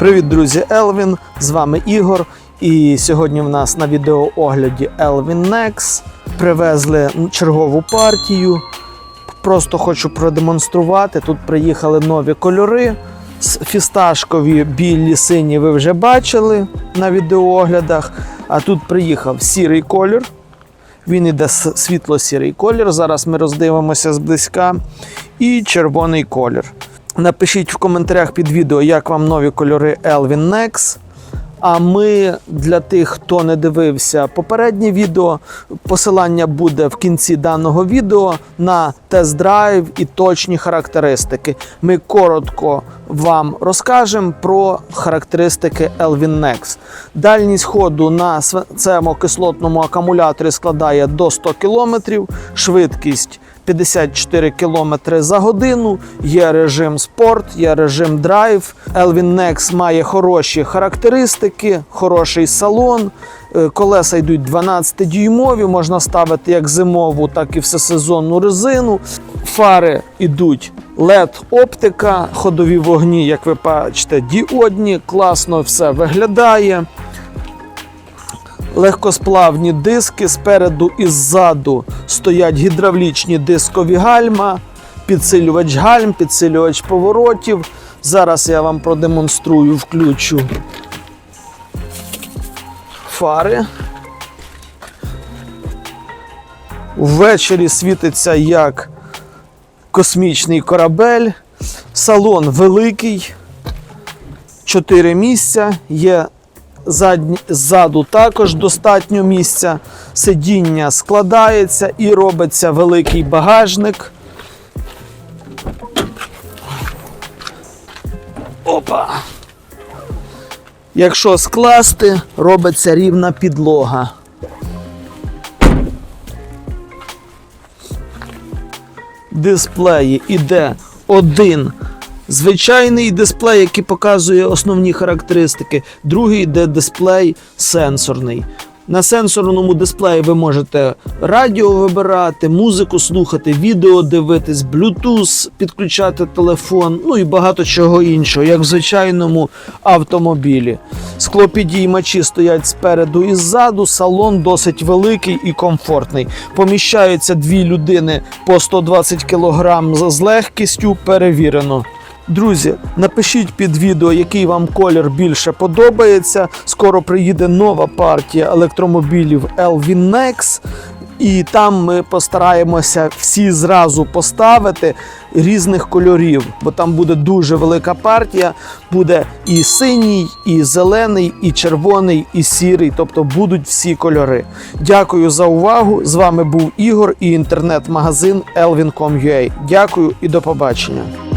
Привіт, друзі! Елвін! З вами Ігор. І сьогодні в нас на відеоогляді Elvin Nex. Привезли чергову партію. Просто хочу продемонструвати. Тут приїхали нові кольори. Фісташкові білі сині ви вже бачили на відеооглядах. А тут приїхав сірий колір. Він іде світло-сірий колір. Зараз ми роздивимося зблизька. І червоний колір. Напишіть в коментарях під відео, як вам нові кольори Elvin Nex. А ми для тих, хто не дивився попереднє відео, посилання буде в кінці даного відео на тест-драйв і точні характеристики. Ми коротко вам розкажемо про характеристики Elvin Nex. Дальність ходу на свинцемо-кислотному акумуляторі складає до 100 км, швидкість 54 км за годину. Є режим спорт, є режим драйв. Elvin Nex має хороші характеристики, хороший салон. Е, Колеса йдуть 12-дюймові, можна ставити як зимову, так і всесезонну резину. Фари йдуть LED-оптика, ходові вогні, як ви бачите, діодні, класно все виглядає. Легкосплавні диски спереду і ззаду стоять гідравлічні дискові гальма, підсилювач гальм, підсилювач поворотів. Зараз я вам продемонструю, включу фари. Ввечері світиться як космічний корабель. Салон великий, 4 місця. Є задні, ззаду також достатньо місця. Сидіння складається і робиться великий багажник. Опа. Якщо скласти, робиться рівна підлога. Дисплеї іде один звичайний дисплей, який показує основні характеристики. Другий йде дисплей сенсорний. На сенсорному дисплеї ви можете радіо вибирати, музику слухати, відео дивитись, Bluetooth, підключати телефон, ну і багато чого іншого, як в звичайному автомобілі. Склопідіймачі стоять спереду і ззаду, салон досить великий і комфортний. Поміщаються дві людини по 120 кг з легкістю, перевірено. Друзі, напишіть під відео, який вам колір більше подобається. Скоро приїде нова партія електромобілів Elvin Nex. І там ми постараємося всі зразу поставити різних кольорів, бо там буде дуже велика партія. Буде і синій, і зелений, і червоний, і сірий. Тобто будуть всі кольори. Дякую за увагу. З вами був Ігор і інтернет-магазин elvin.com.ua. Дякую і до побачення.